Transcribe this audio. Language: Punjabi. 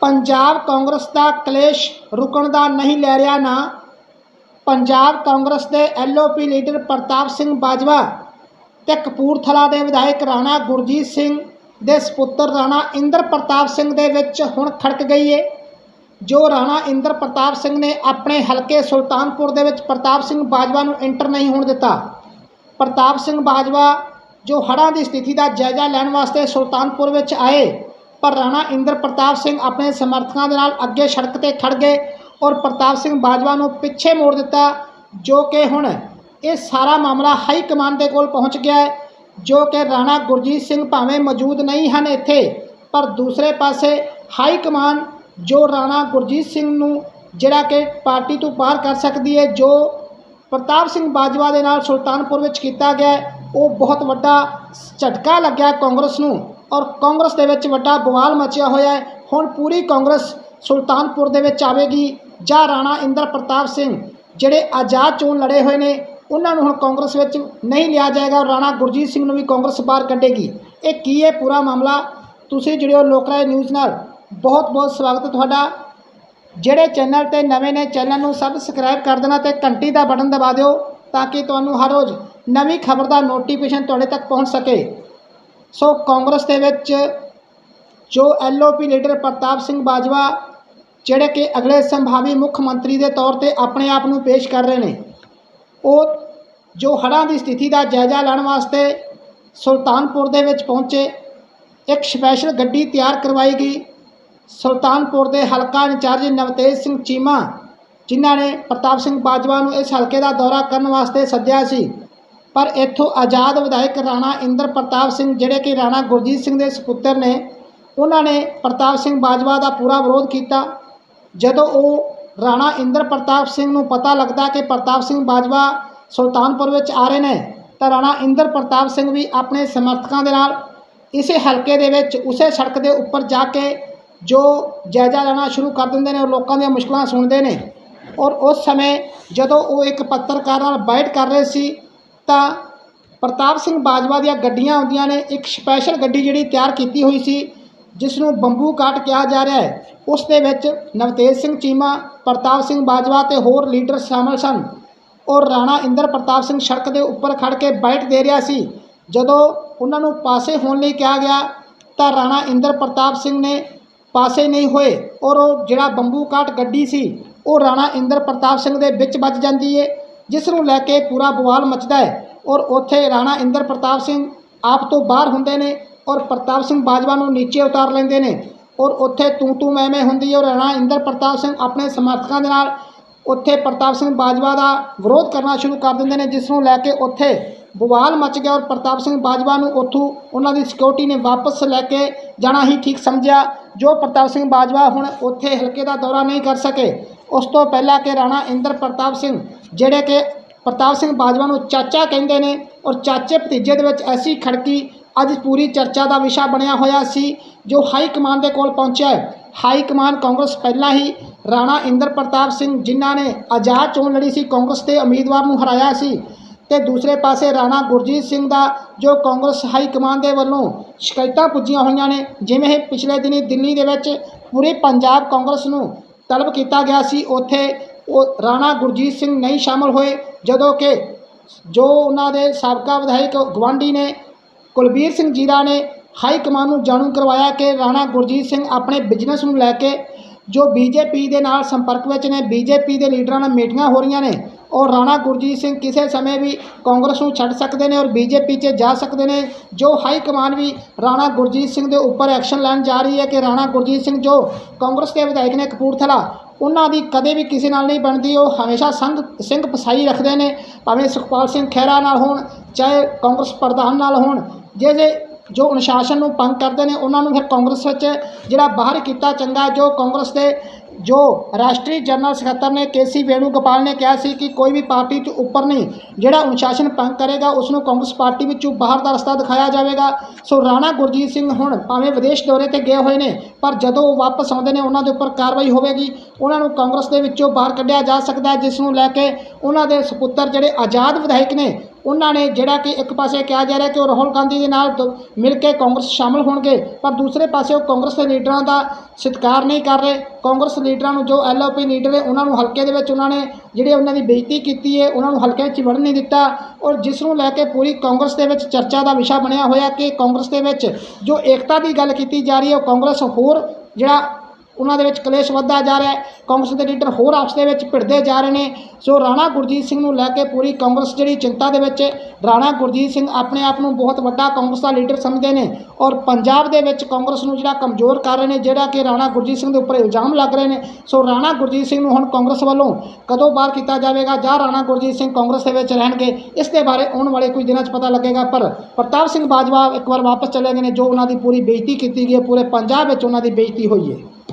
ਪੰਜਾਬ ਕਾਂਗਰਸ ਦਾ ਕਲੇਸ਼ ਰੁਕਣ ਦਾ ਨਹੀਂ ਲੈ ਰਿਹਾ ਨਾ ਪੰਜਾਬ ਕਾਂਗਰਸ ਦੇ ਐਲਓਪੀ ਲੀਡਰ ਪ੍ਰਤਾਪ ਸਿੰਘ ਬਾਜਵਾ ਤੇ ਕਪੂਰਥਲਾ ਦੇ ਵਿਧਾਇਕ ਰਾਣਾ ਗੁਰਜੀਤ ਸਿੰਘ ਦੇ ਸਪੁੱਤਰ ਰਾਣਾ ਇੰਦਰ ਪ੍ਰਤਾਪ ਸਿੰਘ ਦੇ ਵਿੱਚ ਹੁਣ ਖੜਕ ਗਈ ਏ, ਜੋ ਰਾਣਾ ਇੰਦਰ ਪ੍ਰਤਾਪ ਸਿੰਘ ਨੇ ਆਪਣੇ ਹਲਕੇ ਸੁਲਤਾਨਪੁਰ ਦੇ ਵਿੱਚ ਪ੍ਰਤਾਪ ਸਿੰਘ ਬਾਜਵਾ ਨੂੰ ਐਂਟਰ ਨਹੀਂ ਹੋਣ ਦਿੱਤਾ। ਪ੍ਰਤਾਪ ਸਿੰਘ ਬਾਜਵਾ ਜੋ ਹੜ੍ਹਾਂ ਦੀ ਸਥਿਤੀ ਦਾ ਜਾਇਜ਼ਾ ਲੈਣ ਵਾਸਤੇ ਸੁਲਤਾਨਪੁਰ ਵਿੱਚ ਆਏ ਪਰ ਰਾਣਾ ਇੰਦਰ ਪ੍ਰਤਾਪ ਸਿੰਘ ਆਪਣੇ ਸਮਰਥਕਾਂ ਦੇ ਨਾਲ ਅੱਗੇ ਸੜਕ ਤੇ ਖੜ ਗਏ ਔਰ ਪ੍ਰਤਾਪ ਸਿੰਘ ਬਾਜਵਾ ਨੂੰ ਪਿੱਛੇ ਮੋੜ ਦਿੱਤਾ, ਜੋ ਕਿ ਹੁਣ ਇਹ ਸਾਰਾ ਮਾਮਲਾ ਹਾਈ ਕਮਾਂਡ ਦੇ ਕੋਲ ਪਹੁੰਚ ਗਿਆ ਹੈ, ਜੋ ਕਿ ਰਾਣਾ ਗੁਰਜੀਤ ਸਿੰਘ ਭਾਵੇਂ ਮੌਜੂਦ ਨਹੀਂ ਹਨ ਇੱਥੇ, ਪਰ ਦੂਸਰੇ ਪਾਸੇ ਹਾਈ ਕਮਾਂਡ ਜੋ ਰਾਣਾ ਗੁਰਜੀਤ ਸਿੰਘ ਨੂੰ ਜਿਹੜਾ ਕਿ ਪਾਰਟੀ ਤੋਂ ਬਾਹਰ ਕਰ ਸਕਦੀ ਹੈ, ਜੋ ਪ੍ਰਤਾਪ ਸਿੰਘ ਬਾਜਵਾ ਦੇ ਨਾਲ ਸੁਲਤਾਨਪੁਰ ਵਿੱਚ ਕੀਤਾ ਗਿਆ ਉਹ ਬਹੁਤ ਵੱਡਾ ਝਟਕਾ ਲੱਗਿਆ ਕਾਂਗਰਸ ਨੂੰ। ਔਰ ਕਾਂਗਰਸ ਦੇ ਵਿੱਚ ਵੱਡਾ ਬਵਾਲ ਮਚਿਆ ਹੋਇਆ ਹੈ। ਹੁਣ ਪੂਰੀ ਕਾਂਗਰਸ ਸੁਲਤਾਨਪੁਰ ਦੇ ਵਿੱਚ ਆਵੇਗੀ। ਜਾਂ ਰਾਣਾ ਇੰਦਰ ਪ੍ਰਤਾਪ ਸਿੰਘ, ਜਿਹੜੇ ਆਜ਼ਾਦ ਚੋਣ ਲੜੇ ਹੋਏ ਨੇ, ਉਹਨਾਂ ਨੂੰ ਹੁਣ ਕਾਂਗਰਸ ਵਿੱਚ ਨਹੀਂ ਲਿਆ ਜਾਏਗਾ ਔਰ ਰਾਣਾ ਗੁਰਜੀਤ ਸਿੰਘ ਨੂੰ ਵੀ ਕਾਂਗਰਸ ਬਾਹਰ ਕੱਢੇਗੀ। ਇਹ ਕੀ ਹੈ ਪੂਰਾ ਮਾਮਲਾ? ਤੁਸੀਂ ਜੁੜਿਓ ਲੋਕਰਾਏ ਨਿਊਜ਼ ਨਾਲ। ਬਹੁਤ ਬਹੁਤ ਸਵਾਗਤ ਹੈ ਤੁਹਾਡਾ। ਜਿਹੜੇ ਚੈਨਲ ਤੇ ਨਵੇਂ ਨੇ, ਚੈਨਲ ਨੂੰ ਸਬਸਕ੍ਰਾਈਬ ਕਰ ਦੇਣਾ ਤੇ ਘੰਟੀ ਦਾ ਬਟਨ ਦਬਾ ਦਿਓ ਤਾਂ ਕਿ ਤੁਹਾਨੂੰ ਹਰ ਰੋਜ਼ ਨਵੀਂ ਖਬਰ ਦਾ ਨੋਟੀਫਿਕੇਸ਼ਨ ਤੁਹਾਡੇ ਤੱਕ ਪਹੁੰਚ ਸਕੇ। ਸੋ ਕਾਂਗਰਸ ਦੇ ਵਿੱਚ ਜੋ ਐਲਓਪੀ ਲੀਡਰ ਪ੍ਰਤਾਪ ਸਿੰਘ ਬਾਜਵਾ, ਜਿਹੜੇ ਕਿ ਅਗਲੇ ਸੰਭਾਵੀ ਮੁੱਖ ਮੰਤਰੀ ਦੇ ਤੌਰ ਤੇ ਆਪਣੇ ਆਪ ਨੂੰ ਪੇਸ਼ ਕਰ ਰਹੇ ਨੇ, ਉਹ ਜੋ ਹੜ੍ਹਾਂ ਦੀ ਸਥਿਤੀ ਦਾ ਜਾਇਜ਼ਾ ਲੈਣ ਵਾਸਤੇ ਸੁਲਤਾਨਪੁਰ ਦੇ ਵਿੱਚ ਪਹੁੰਚੇ, ਇੱਕ ਸਪੈਸ਼ਲ ਗੱਡੀ ਤਿਆਰ ਕਰਵਾਈ ਗਈ। ਸੁਲਤਾਨਪੁਰ ਦੇ ਹਲਕਾ ਇੰਚਾਰਜ ਨਵਤੇਜ ਸਿੰਘ ਚੀਮਾ, ਜਿਨ੍ਹਾਂ ਨੇ ਪ੍ਰਤਾਪ ਸਿੰਘ ਬਾਜਵਾ ਨੂੰ ਇਸ ਹਲਕੇ ਦਾ ਦੌਰਾ ਕਰਨ ਵਾਸਤੇ ਸੱਦਿਆ ਸੀ। ਪਰ ਇੱਥੋਂ ਆਜ਼ਾਦ ਵਿਧਾਇਕ ਰਾਣਾ ਇੰਦਰ ਪ੍ਰਤਾਪ ਸਿੰਘ, ਜਿਹੜੇ ਕਿ ਰਾਣਾ ਗੁਰਜੀਤ ਸਿੰਘ ਦੇ ਸੁਪੁੱਤਰ ਨੇ, ਉਹਨਾਂ ਨੇ ਪ੍ਰਤਾਪ ਸਿੰਘ ਬਾਜਵਾ ਦਾ ਪੂਰਾ ਵਿਰੋਧ ਕੀਤਾ। ਜਦੋਂ ਉਹ ਰਾਣਾ ਇੰਦਰ ਪ੍ਰਤਾਪ ਸਿੰਘ ਨੂੰ ਪਤਾ ਲੱਗਦਾ ਕਿ ਪ੍ਰਤਾਪ ਸਿੰਘ ਬਾਜਵਾ ਸੁਲਤਾਨਪੁਰ ਵਿੱਚ ਆ ਰਹੇ ਨੇ, ਤਾਂ ਰਾਣਾ ਇੰਦਰ ਪ੍ਰਤਾਪ ਸਿੰਘ ਵੀ ਆਪਣੇ ਸਮਰਥਕਾਂ ਦੇ ਨਾਲ ਇਸੇ ਹਲਕੇ ਦੇ ਵਿੱਚ, ਉਸੇ ਸੜਕ ਦੇ ਉੱਪਰ ਜਾ ਕੇ ਜੋ ਜਾਇਜ਼ਾ ਲੈਣਾ ਸ਼ੁਰੂ ਕਰ ਦਿੰਦੇ ਨੇ ਔਰ ਲੋਕਾਂ ਦੀਆਂ ਮੁਸ਼ਕਲਾਂ ਸੁਣਦੇ ਨੇ। ਔਰ ਉਸ ਸਮੇਂ ਜਦੋਂ ਉਹ ਇੱਕ ਪੱਤਰਕਾਰ ਨਾਲ ਬਾਈਟ ਕਰ ਰਹੇ ਸੀ ਤਾਂ ਪ੍ਰਤਾਪ ਸਿੰਘ ਬਾਜਵਾ ਦੀਆਂ ਗੱਡੀਆਂ ਆਉਂਦੀਆਂ ਨੇ। ਇੱਕ ਸਪੈਸ਼ਲ ਗੱਡੀ ਜਿਹੜੀ ਤਿਆਰ ਕੀਤੀ ਹੋਈ ਸੀ ਜਿਸ ਨੂੰ ਬੰਬੂ ਕਾਟ ਕਿਹਾ ਜਾ ਰਿਹਾ ਹੈ। ਉਸ ਦੇ ਵਿੱਚ ਨਵਤੇਜ ਸਿੰਘ ਚੀਮਾ, ਪ੍ਰਤਾਪ ਸਿੰਘ ਬਾਜਵਾ ਤੇ ਹੋਰ ਲੀਡਰ ਸ਼ਾਮਲ ਸਨ। ਔਰ ਰਾਣਾ ਇੰਦਰ ਪ੍ਰਤਾਪ ਸਿੰਘ ਸੜਕ ਦੇ ਉੱਪਰ ਖੜ ਕੇ ਬਾਈਟ ਦੇ ਰਿਹਾ ਸੀ। ਜਦੋਂ ਉਹਨਾਂ ਨੂੰ ਪਾਸੇ ਹੋਣ ਲਈ ਕਿਹਾ ਗਿਆ, ਤਾਂ ਰਾਣਾ ਇੰਦਰ ਪ੍ਰਤਾਪ ਸਿੰਘ ਨੇ ਪਾਸੇ ਨਹੀਂ ਹੋਏ ਔਰ ਉਹ ਜਿਹੜਾ ਬੰਬੂ ਕਾਟ ਗੱਡੀ ਸੀ, ਉਹ ਰਾਣਾ ਇੰਦਰ ਪ੍ਰਤਾਪ ਸਿੰਘ ਦੇ ਵਿੱਚ ਵੱਜ ਜਾਂਦੀ ਏ। ਜਿਸ ਨੂੰ ਲੈ ਕੇ ਪੂਰਾ ਬਵਾਲ ਮਚਦਾ ਹੈ ਔਰ ਉੱਥੇ ਰਾਣਾ ਇੰਦਰ ਪ੍ਰਤਾਪ ਸਿੰਘ ਆਪ ਤੋਂ ਬਾਹਰ ਹੁੰਦੇ ਨੇ ਔਰ ਪ੍ਰਤਾਪ ਸਿੰਘ ਬਾਜਵਾ ਨੂੰ ਨੀਚੇ ਉਤਾਰ ਲੈਂਦੇ ਨੇ ਔਰ ਉੱਥੇ ਤੂੰ ਤੂੰ ਮੈਂ ਮੈਂ ਹੁੰਦੀ ਹੈ ਔਰ ਰਾਣਾ ਇੰਦਰ ਪ੍ਰਤਾਪ ਸਿੰਘ ਆਪਣੇ ਸਮਰਥਕਾਂ ਦੇ ਨਾਲ ਉੱਥੇ ਪ੍ਰਤਾਪ ਸਿੰਘ ਬਾਜਵਾ ਦਾ ਵਿਰੋਧ ਕਰਨਾ ਸ਼ੁਰੂ ਕਰ ਦਿੰਦੇ ਨੇ, ਜਿਸ ਨੂੰ ਲੈ ਕੇ ਉੱਥੇ ਬਵਾਲ ਮਚ ਗਿਆ ਔਰ ਪ੍ਰਤਾਪ ਸਿੰਘ ਬਾਜਵਾ ਨੂੰ ਉੱਥੋਂ ਉਹਨਾਂ ਦੀ ਸਿਕਿਉਰਿਟੀ ਨੇ ਵਾਪਸ ਲੈ ਕੇ ਜਾਣਾ ਹੀ ਠੀਕ ਸਮਝਿਆ, ਜੋ ਪ੍ਰਤਾਪ ਸਿੰਘ ਬਾਜਵਾ ਹੁਣ ਉੱਥੇ ਹਲਕੇ ਦਾ ਦੌਰਾ ਨਹੀਂ ਕਰ ਸਕੇ। ਉਸ ਤੋਂ ਪਹਿਲਾਂ ਕਿ ਰਾਣਾ ਇੰਦਰ ਪ੍ਰਤਾਪ ਸਿੰਘ ਜਿਹੜੇ ਕਿ ਪ੍ਰਤਾਪ ਸਿੰਘ ਬਾਜਵਾ ਨੂੰ ਚਾਚਾ ਕਹਿੰਦੇ ਨੇ ਔਰ ਚਾਚੇ ਭਤੀਜੇ ਦੇ ਵਿੱਚ ਐਸੀ ਖੜਕੀ ਅੱਜ ਪੂਰੀ ਚਰਚਾ ਦਾ ਵਿਸ਼ਾ ਬਣਿਆ ਹੋਇਆ ਸੀ, ਜੋ ਹਾਈ ਕਮਾਂਡ ਦੇ ਕੋਲ ਪਹੁੰਚਿਆ ਹਾਈ ਕਮਾਂਡ ਕਾਂਗਰਸ ਪਹਿਲਾਂ ਹੀ ਰਾਣਾ ਇੰਦਰ ਪ੍ਰਤਾਪ ਸਿੰਘ ਜਿਨ੍ਹਾਂ ਨੇ ਆਜ਼ਾਦ ਚੋਣ ਲੜੀ ਸੀ, ਕਾਂਗਰਸ ਦੇ ਉਮੀਦਵਾਰ ਨੂੰ ਹਰਾਇਆ ਸੀ ਤੇ ਦੂਸਰੇ ਪਾਸੇ ਰਾਣਾ ਗੁਰਜੀਤ ਸਿੰਘ ਦਾ ਜੋ ਕਾਂਗਰਸ ਹਾਈ ਕਮਾਂਡ ਦੇ ਵੱਲੋਂ ਸ਼ਿਕਾਇਤਾਂ ਪੁੱਜੀਆਂ ਹੋਈਆਂ ਨੇ, ਜਿਵੇਂ ਹੀ ਪਿਛਲੇ ਦਿਨੀ ਦਿੱਲੀ ਦੇ ਵਿੱਚ ਪੂਰੇ ਪੰਜਾਬ ਕਾਂਗਰਸ ਨੂੰ ਤਲਬ ਕੀਤਾ ਗਿਆ ਸੀ, ਉੱਥੇ ਉਹ ਰਾਣਾ ਗੁਰਜੀਤ ਸਿੰਘ ਨਹੀਂ ਸ਼ਾਮਲ ਹੋਏ, ਜਦੋਂ ਕਿ ਜੋ ਉਹਨਾਂ ਦੇ ਸਾਬਕਾ ਵਿਧਾਇਕ ਗਵਾਂਢੀ ਨੇ, ਕੁਲਬੀਰ ਸਿੰਘ ਜੀਰਾ ਨੇ ਹਾਈ ਕਮਾਨ ਨੂੰ ਜਾਣੂ ਕਰਵਾਇਆ ਕਿ ਰਾਣਾ ਗੁਰਜੀਤ ਸਿੰਘ ਆਪਣੇ ਬਿਜ਼ਨਸ ਨੂੰ ਲੈ ਕੇ ਜੋ ਬੀਜੇਪੀ ਦੇ ਨਾਲ ਸੰਪਰਕ ਵਿੱਚ ਨੇ, ਬੀਜੇਪੀ ਦੇ ਲੀਡਰਾਂ ਨਾਲ ਮੀਟਿੰਗਾਂ ਹੋ ਰਹੀਆਂ ਨੇ ਔਰ ਰਾਣਾ ਗੁਰਜੀਤ ਸਿੰਘ ਕਿਸੇ ਸਮੇਂ ਵੀ ਕਾਂਗਰਸ ਨੂੰ ਛੱਡ ਸਕਦੇ ਨੇ ਔਰ ਬੀਜੇਪੀ 'ਚ ਜਾ ਸਕਦੇ ਨੇ, ਜੋ ਹਾਈ ਕਮਾਨ ਵੀ ਰਾਣਾ ਗੁਰਜੀਤ ਸਿੰਘ ਦੇ ਉੱਪਰ ਐਕਸ਼ਨ ਲੈਣ ਜਾ ਰਹੀ ਹੈ ਕਿ ਰਾਣਾ ਗੁਰਜੀਤ ਸਿੰਘ ਜੋ ਕਾਂਗਰਸ ਦੇ ਵਿਧਾਇਕ ਨੇ ਕਪੂਰਥਲਾ ਉਹਨਾਂ ਦੀ ਕਦੇ ਵੀ ਕਿਸੇ ਨਾਲ ਨਹੀਂ ਬਣਦੀ, ਉਹ ਹਮੇਸ਼ਾ ਸੰਘ ਸਿੰਘ ਪਸਾਈ ਰੱਖਦੇ ਨੇ, ਭਾਵੇਂ ਸੁਖਪਾਲ ਸਿੰਘ ਖਹਿਰਾ ਨਾਲ ਹੋਣ, ਚਾਹੇ ਕਾਂਗਰਸ ਪ੍ਰਧਾਨ ਨਾਲ ਹੋਣ ਜੇ ਜੋ ਅਨੁਸ਼ਾਸਨ ਨੂੰ ਭੰਗ ਕਰਦੇ ਨੇ, ਉਹਨਾਂ ਨੂੰ ਫਿਰ ਕਾਂਗਰਸ ਵਿੱਚ ਜਿਹੜਾ ਬਾਹਰ ਕੀਤਾ ਚੰਗਾ, ਜੋ ਕਾਂਗਰਸ ਦੇ ਜੋ ਰਾਸ਼ਟਰੀ ਜਨਰਲ ਸਕੱਤਰ ਨੇ ਕੇਸੀ ਵੇਣੂਗੋਪਾਲ ਨੇ ਕਿਹਾ ਸੀ ਕਿ ਕੋਈ ਵੀ ਪਾਰਟੀ ਤੋਂ ਉੱਪਰ ਨਹੀਂ, ਜਿਹੜਾ ਅਨੁਸ਼ਾਸਨ ਭੰਗ ਕਰੇਗਾ ਉਸ ਨੂੰ ਕਾਂਗਰਸ ਪਾਰਟੀ ਵਿੱਚੋਂ ਬਾਹਰ ਦਾ ਰਸਤਾ ਦਿਖਾਇਆ ਜਾਵੇਗਾ। ਸੋ ਰਾਣਾ ਗੁਰਜੀਤ ਸਿੰਘ ਹੁਣ ਭਾਵੇਂ ਵਿਦੇਸ਼ ਦੌਰੇ ਤੇ ਗਏ ਹੋਏ ਨੇ, ਪਰ ਜਦੋਂ ਉਹ ਵਾਪਸ ਆਉਂਦੇ ਨੇ, ਉਹਨਾਂ ਦੇ ਉੱਪਰ ਕਾਰਵਾਈ ਹੋਵੇਗੀ। ਉਹਨਾਂ ਨੂੰ ਕਾਂਗਰਸ ਦੇ ਵਿੱਚੋਂ ਬਾਹਰ ਕੱਢਿਆ ਜਾ ਸਕਦਾ ਜਿਸ ਨੂੰ ਲੈ ਕੇ ਉਹਨਾਂ ਦੇ ਸੁਪੁੱਤਰ ਜਿਹੜੇ ਆਜ਼ਾਦ ਵਿਧਾਇਕ ਨੇ ਉਹਨਾਂ ਨੇ ਜਿਹੜਾ ਕਿ ਇੱਕ ਪਾਸੇ ਕਿਹਾ ਜਾ ਰਿਹਾ ਕਿ ਉਹ ਰਾਹੁਲ ਗਾਂਧੀ ਦੇ ਨਾਲ ਦ- ਮਿਲ ਕੇ ਕਾਂਗਰਸ ਸ਼ਾਮਲ ਹੋਣਗੇ, ਪਰ ਦੂਸਰੇ ਪਾਸੇ ਉਹ ਕਾਂਗਰਸ ਦੇ ਲੀਡਰਾਂ ਦਾ ਸਤਿਕਾਰ ਨਹੀਂ ਕਰ ਰਹੇ। ਕਾਂਗਰਸ ਲੀਡਰਾਂ ਨੂੰ ਜੋ ਐਲਓਪੀ ਲੀਡਰ ਨੇ ਉਹਨਾਂ ਨੂੰ ਹਲਕੇ ਦੇ ਵਿੱਚ ਉਹਨਾਂ ਨੇ ਜਿਹੜੇ ਉਹਨਾਂ ਦੀ ਬੇਇੱਜ਼ਤੀ ਕੀਤੀ ਹੈ, ਉਹਨਾਂ ਨੂੰ ਹਲਕੇ ਵਿੱਚ ਵੜਨ ਨਹੀਂ ਦਿੱਤਾ। ਔਰ ਜਿਸ ਨੂੰ ਲੈ ਕੇ ਪੂਰੀ ਕਾਂਗਰਸ ਦੇ ਵਿੱਚ ਚਰਚਾ ਦਾ ਵਿਸ਼ਾ ਬਣਿਆ ਹੋਇਆ ਕਿ ਕਾਂਗਰਸ ਦੇ ਵਿੱਚ ਜੋ ਏਕਤਾ ਦੀ ਗੱਲ ਕੀਤੀ ਜਾ ਰਹੀ ਹੈ, ਉਹ ਕਾਂਗਰਸ ਹੋਰ ਜਿਹੜਾ ਉਹਨਾਂ ਦੇ ਵਿੱਚ ਕਲੇਸ਼ ਵੱਧਦਾ ਜਾ ਰਿਹਾ ਹੈ। ਕਾਂਗਰਸ ਦੇ ਲੀਡਰ ਹੋਰ ਆਪਸ ਦੇ ਵਿੱਚ ਭਿੜਦੇ ਜਾ ਰਹੇ ਨੇ। ਸੋ ਰਾਣਾ ਗੁਰਜੀਤ ਸਿੰਘ ਨੂੰ ਲੈ ਕੇ ਪੂਰੀ ਕਾਂਗਰਸ ਜਿਹੜੀ ਚਿੰਤਾ ਦੇ ਵਿੱਚ, ਰਾਣਾ ਗੁਰਜੀਤ ਸਿੰਘ ਆਪਣੇ ਆਪ ਨੂੰ ਬਹੁਤ ਵੱਡਾ ਕਾਂਗਰਸ ਦਾ ਲੀਡਰ ਸਮਝਦੇ ਨੇ ਔਰ ਪੰਜਾਬ ਦੇ ਵਿੱਚ ਕਾਂਗਰਸ ਨੂੰ ਜਿਹੜਾ ਕਮਜ਼ੋਰ ਕਰ ਰਹੇ ਨੇ, ਜਿਹੜਾ ਕਿ ਰਾਣਾ ਗੁਰਜੀਤ ਸਿੰਘ ਦੇ ਉੱਪਰ ਇਲਜ਼ਾਮ ਲੱਗ ਰਹੇ ਨੇ। ਸੋ ਰਾਣਾ ਗੁਰਜੀਤ ਸਿੰਘ ਨੂੰ ਹੁਣ ਕਾਂਗਰਸ ਵੱਲੋਂ ਕਦੋਂ ਬਾਹਰ ਕੀਤਾ ਜਾਵੇਗਾ ਜਾਂ ਰਾਣਾ ਗੁਰਜੀਤ ਸਿੰਘ ਕਾਂਗਰਸ ਦੇ ਵਿੱਚ ਰਹਿਣਗੇ, ਇਸ ਦੇ ਬਾਰੇ ਆਉਣ ਵਾਲੇ ਕੁਝ ਦਿਨਾਂ 'ਚ ਪਤਾ ਲੱਗੇਗਾ। ਪਰ ਪ੍ਰਤਾਪ ਸਿੰਘ ਬਾਜਵਾ ਇੱਕ ਵਾਰ ਵਾਪਸ ਚਲੇ ਗਏ ਨੇ, ਜੋ ਉਹਨਾਂ ਦੀ ਪੂਰੀ ਬੇਇੱਜ਼ਤੀ ਕੀਤੀ ਗਈ ਹੈ, ਪੂਰੇ ਪੰਜਾਬ ਵਿੱਚ ਉਹਨਾਂ ਦੀ ਬੇਇੱਜ਼ਤੀ ਹੋਈ ਹੈ।